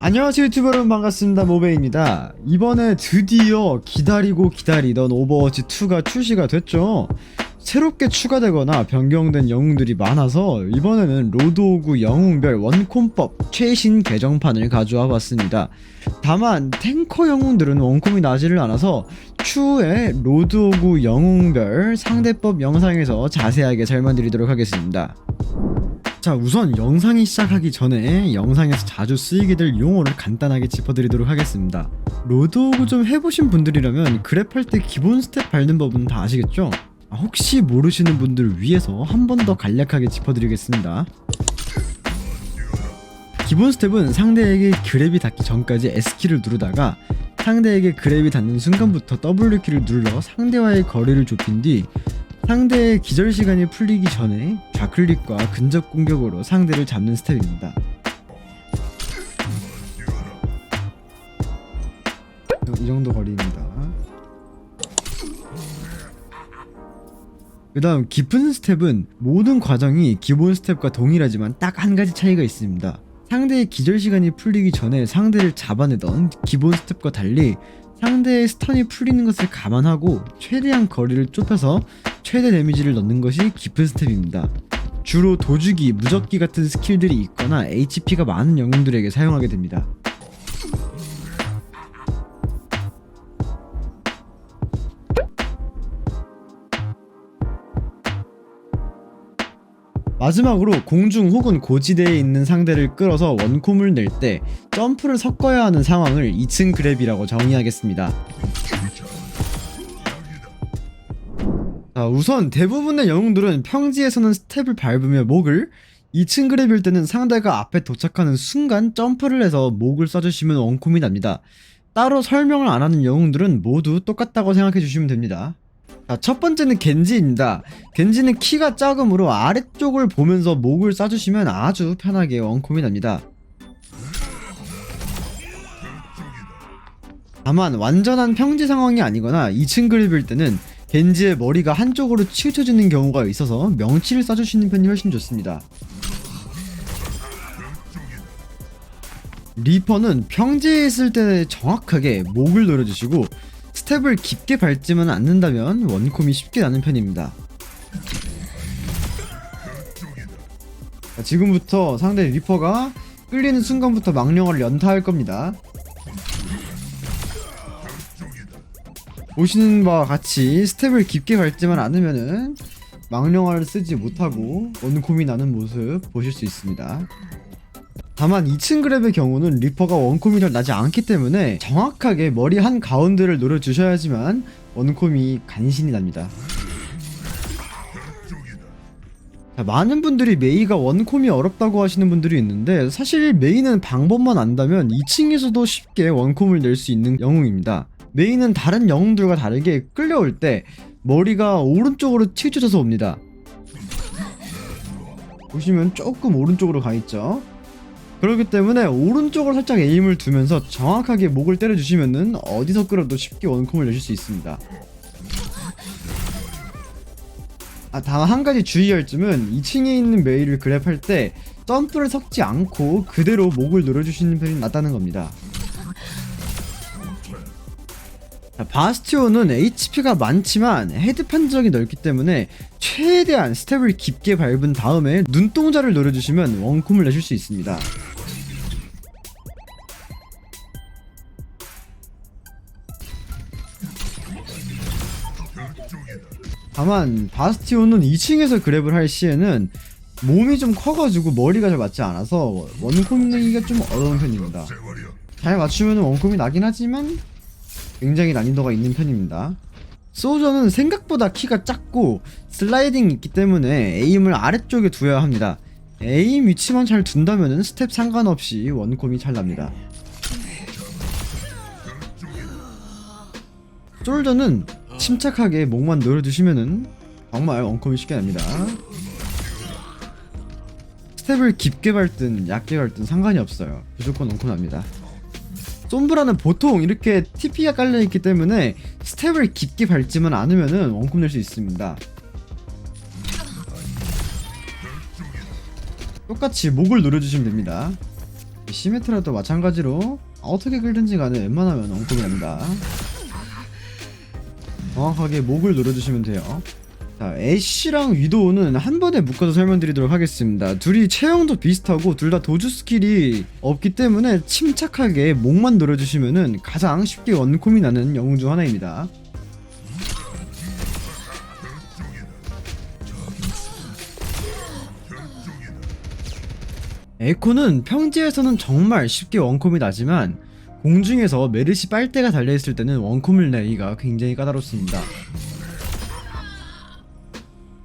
안녕하세요 유튜버 여러분. 반갑습니다. 모베입니다. 이번에 드디어 기다리고 기다리던 오버워치 2가 출시가 됐죠. 새롭게 추가되거나 변경된 영웅들이 많아서 이번에는 로드오그 영웅별 원콤법 최신 개정판을 가져와 봤습니다. 다만 탱커 영웅들은 원콤이 나지를 않아서 추후에 로드오그 영웅별 상대법 영상에서 자세하게 설명드리도록 하겠습니다 자 우선 영상이 시작하기 전에 영상에서 자주 쓰이게 될 용어를 간단하게 짚어드리도록 하겠습니다 로드오그 좀 해보신 분들이라면 그랩 할 때 기본 스텝 밟는 법은 다 아시겠죠? 아, 혹시 모르시는 분들을 위해서 한 번 더 간략하게 짚어드리겠습니다 기본 스텝은 상대에게 그랩이 닿기 전까지 S키를 누르다가 상대에게 그랩이 닿는 순간부터 W키를 눌러 상대와의 거리를 좁힌 뒤 상대의 기절 시간이 풀리기 전에 좌클릭과 근접 공격으로 상대를 잡는 스텝입니다. 이 정도 거리입니다. 그 다음 깊은 스텝은 모든 과정이 기본 스텝과 동일하지만 딱 한 가지 차이가 있습니다. 상대의 기절 시간이 풀리기 전에 상대를 잡아내던 기본 스텝과 달리 상대의 스턴이 풀리는 것을 감안하고 최대한 거리를 좁혀서 최대 데미지를 넣는 것이 깊은 스텝입니다. 주로 도주기, 무적기 같은 스킬들이 있거나 HP가 많은 영웅들에게 사용하게 됩니다. 마지막으로 공중 혹은 고지대에 있는 상대를 끌어서 원콤을 낼 때 점프를 섞어야 하는 상황을 2층 그랩이라고 정의하겠습니다. 자, 우선 대부분의 영웅들은 평지에서는 스텝을 밟으며 목을 2층 그랩일 때는 상대가 앞에 도착하는 순간 점프를 해서 목을 쏴주시면 원콤이 납니다. 따로 설명을 안 하는 영웅들은 모두 똑같다고 생각해 주시면 됩니다. 자, 첫 번째는 겐지입니다. 겐지는 키가 작으므로 아래쪽을 보면서 목을 쏴주시면 아주 편하게 원콤이 납니다. 다만 완전한 평지 상황이 아니거나 2층 그립일 때는 겐지의 머리가 한쪽으로 치우쳐지는 경우가 있어서 명치를 쏴주시는 편이 훨씬 좋습니다. 리퍼는 평지에 있을 때 정확하게 목을 노려주시고 스텝을 깊게 밟지만 않는다면 원콤이 쉽게 나는 편입니다. 자, 지금부터 상대 리퍼가 끌리는 순간부터 망령어를 연타할 겁니다. 보시는 바와 같이 스텝을 깊게 밟지만 않으면은 망령어를 쓰지 못하고 원콤이 나는 모습 보실 수 있습니다. 다만 2층 그랩의 경우는 리퍼가 원콤이 잘 나지 않기 때문에 정확하게 머리 한 가운데를 노려주셔야지만 원콤이 간신히 납니다. 자, 많은 분들이 메이가 원콤이 어렵다고 하시는 분들이 있는데 사실 메이는 방법만 안다면 2층에서도 쉽게 원콤을 낼 수 있는 영웅입니다. 메이는 다른 영웅들과 다르게 끌려올 때 머리가 오른쪽으로 치우쳐져서 옵니다. 보시면 조금 오른쪽으로 가 있죠. 그렇기 때문에 오른쪽으로 살짝 에임을 두면서 정확하게 목을 때려주시면은 어디서 끌어도 쉽게 원콤을 내실 수 있습니다. 아, 다만 한 가지 주의할 점은 2층에 있는 메이를 그랩할 때 점프를 섞지 않고 그대로 목을 노려주시는 편이 낫다는 겁니다. 바스티온은 HP가 많지만 헤드 판정이 넓기 때문에 최대한 스텝을 깊게 밟은 다음에 눈동자를 노려주시면 원콤을 내실 수 있습니다. 다만 바스티온은 2층에서 그랩을 할 시에는 몸이 좀 커가지고 머리가 잘 맞지 않아서 원콤 내기가 좀 어려운 편입니다. 잘 맞추면 원콤이 나긴 하지만 굉장히 난이도가 있는 편입니다. 소저는 생각보다 키가 작고 슬라이딩이 있기 때문에 에임을 아래쪽에 두어야 합니다. 에임 위치만 잘 둔다면 스텝 상관없이 원콤이 잘 납니다. 솔저는 침착하게 목만 노려두시면은 정말 원콤이 쉽게 납니다. 스텝을 깊게 밟든 얕게 밟든 상관이 없어요. 무조건 원콤 납니다. 솜브라는 보통 이렇게 TP가 깔려있기 때문에 스텝을 깊게 밟지만 않으면은 원콤 낼수 있습니다. 똑같이 목을 노려주시면 됩니다. 시메트라도 마찬가지로 어떻게 끌든지 간에 웬만하면 원콤이 납니다 정확하게 목을 노려주시면 돼요 자 애쉬랑 위도우는 한 번에 묶어서 설명드리도록 하겠습니다 둘이 체형도 비슷하고 둘 다 도주 스킬이 없기 때문에 침착하게 목만 노려주시면은 가장 쉽게 원콤이 나는 영웅 중 하나입니다 에코는 평지에서는 정말 쉽게 원콤이 나지만 공중에서 메르시 빨대가 달려있을 때는 원콤을 내기가 굉장히 까다롭습니다.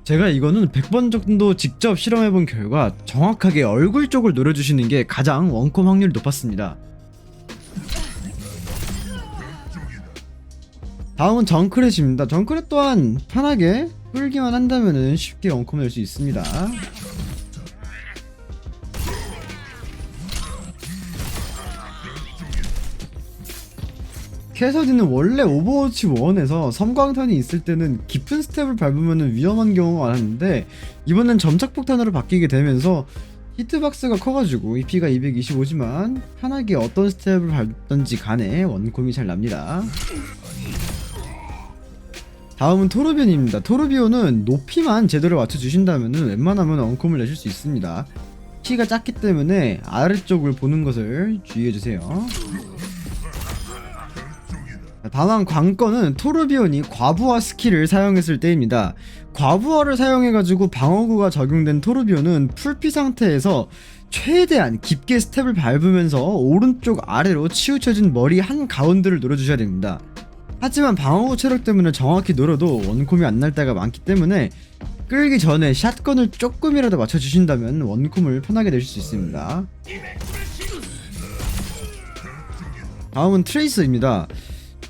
제가 이거는 100번 정도 직접 실험해본 결과 정확하게 얼굴 쪽을 노려주시는 게 가장 원콤 확률이 높았습니다. 다음은 정크렛입니다. 정크렛 또한 편하게 끌기만 한다면 쉽게 원콤 낼수 있습니다. 캐서디는 원래 오버워치 1에서 섬광탄이 있을 때는 깊은 스텝을 밟으면 위험한 경우가 많았는데 이번엔 점착폭탄으로 바뀌게 되면서 히트박스가 커가지고 EP가 225지만 편하게 어떤 스텝을 밟던지 간에 원콤이 잘 납니다. 다음은 토르비온입니다. 토르비온은 높이만 제대로 맞춰주신다면 웬만하면 원콤을 내실 수 있습니다. 키가 작기 때문에 아래쪽을 보는 것을 주의해주세요 다만 관건은 토르비온이 과부하 스킬을 사용했을 때입니다. 과부하를 사용해가지고 방어구가 적용된 토르비온은 풀피 상태에서 최대한 깊게 스텝을 밟으면서 오른쪽 아래로 치우쳐진 머리 한 가운데를 노려주셔야 됩니다. 하지만 방어구 체력 때문에 정확히 노려도 원콤이 안 날 때가 많기 때문에 끌기 전에 샷건을 조금이라도 맞춰주신다면 원콤을 편하게 내실 수 있습니다. 다음은 트레이스입니다.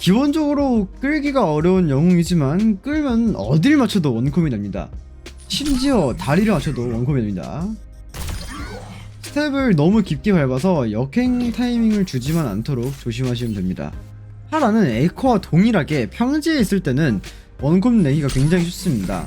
기본적으로 끌기가 어려운 영웅이지만 끌면 어딜 맞춰도 원콤이 납니다. 심지어 다리를 맞춰도 원콤이 됩니다. 스텝을 너무 깊게 밟아서 역행 타이밍을 주지만 않도록 조심하시면 됩니다. 하라는 에코와 동일하게 평지에 있을 때는 원콤 내기가 굉장히 쉽습니다.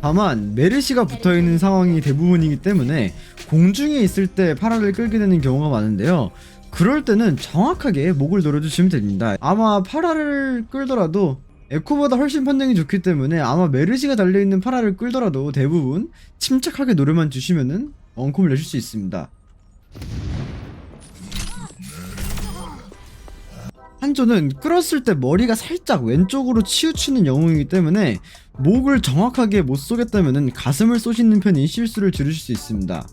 다만 메르시가 붙어있는 상황이 대부분이기 때문에 공중에 있을 때 파라를 끌게 되는 경우가 많은데요. 그럴 때는 정확하게 목을 노려주시면 됩니다. 아마 파라를 끌더라도 에코보다 훨씬 판정이 좋기 때문에 아마 메르시가 달려있는 파라를 끌더라도 대부분 침착하게 노려만 주시면은 원콤을 내실 수 있습니다. 한조는 끌었을 때 머리가 살짝 왼쪽으로 치우치는 영웅이기 때문에 목을 정확하게 못 쏘겠다면 가슴을 쏘시는 편이 실수를 줄이실 수 있습니다.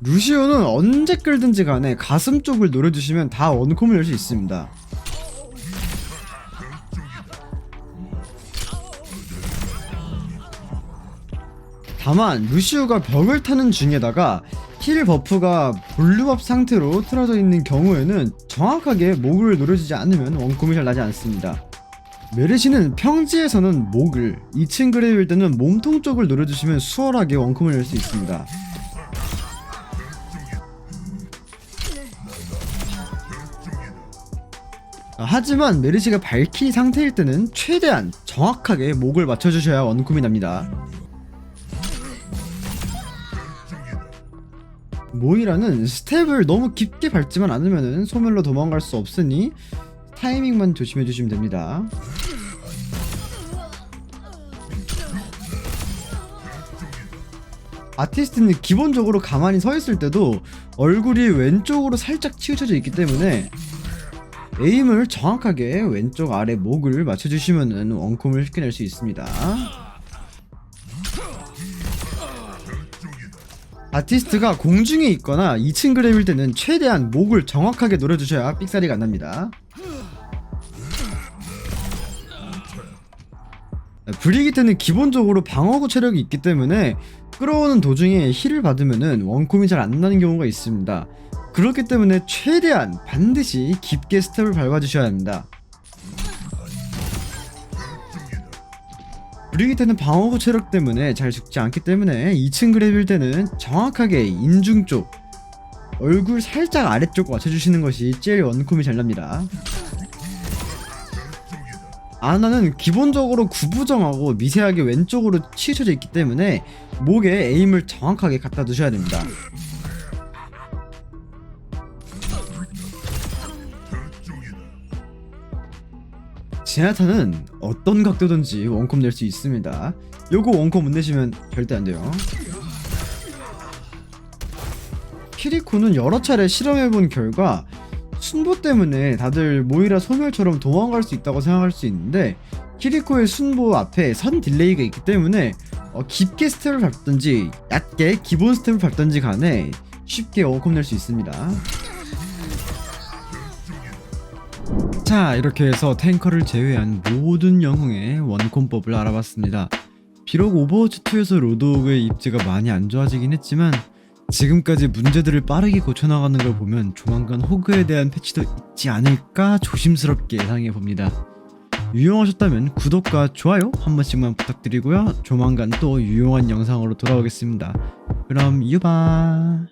루시오는 언제 끌든지 간에 가슴 쪽을 노려주시면 다 원콤을 낼수 있습니다. 다만 루시오가 벽을 타는 중에다가 힐 버프가 볼륨업 상태로 틀어져 있는 경우에는 정확하게 목을 노려주지 않으면 원콤이 잘 나지 않습니다. 메르시는 평지에서는 목을, 2층 그레이일 때는 몸통 쪽을 노려주시면 수월하게 원콤을 낼수 있습니다. 하지만 메르시가 밝힌 상태일 때는 최대한 정확하게 목을 맞춰주셔야 원콤이 납니다. 모이라는 스텝을 너무 깊게 밟지만 않으면 소멸로 도망갈 수 없으니 타이밍만 조심해 주시면 됩니다. 아티스트는 기본적으로 가만히 서 있을 때도 얼굴이 왼쪽으로 살짝 치우쳐져 있기 때문에 에임을 정확하게 왼쪽 아래 목을 맞춰주시면 원콤을 쉽게 낼수 있습니다. 아티스트가 공중에 있거나 2층 그램일 때는 최대한 목을 정확하게 노려주셔야 삑사리가 안 납니다. 브리기트는 기본적으로 방어구 체력이 있기 때문에 끌어오는 도중에 힐을 받으면 원콤이 잘 안 나는 경우가 있습니다. 그렇기 때문에 최대한 반드시 깊게 스텝을 밟아주셔야 합니다. 브리기테는 방어구 체력 때문에 잘 죽지 않기 때문에 2층 그랩일 때는 정확하게 인중 쪽 얼굴 살짝 아래쪽 맞춰주시는 것이 제일 원콤이 잘 납니다. 아나는 기본적으로 구부정하고 미세하게 왼쪽으로 치우쳐져 있기 때문에 목에 에임을 정확하게 갖다 두셔야 됩니다. 제나타는 어떤 각도든지 원콤 낼수 있습니다. 요거 원콤 못 내시면 절대 안 돼요. 키리코는 여러 차례 실험해본 결과 순보 때문에 다들 모이라 소멸처럼 도망갈 수 있다고 생각할 수 있는데 키리코의 순보 앞에 선 딜레이가 있기 때문에 어, 깊게 스텝을 밟든지 얕게 기본 스텝을 밟든지 간에 쉽게 원콤 낼수 있습니다. 자 이렇게 해서 탱커를 제외한 모든 영웅의 원콤법을 알아봤습니다. 비록 오버워치2에서 로드오그의 입지가 많이 안 좋아지긴 했지만 지금까지 문제들을 빠르게 고쳐나가는 걸 보면 조만간 호그에 대한 패치도 있지 않을까 조심스럽게 예상해 봅니다. 유용하셨다면 구독과 좋아요 한 번씩만 부탁드리고요. 조만간 또 유용한 영상으로 돌아오겠습니다. 그럼 유바.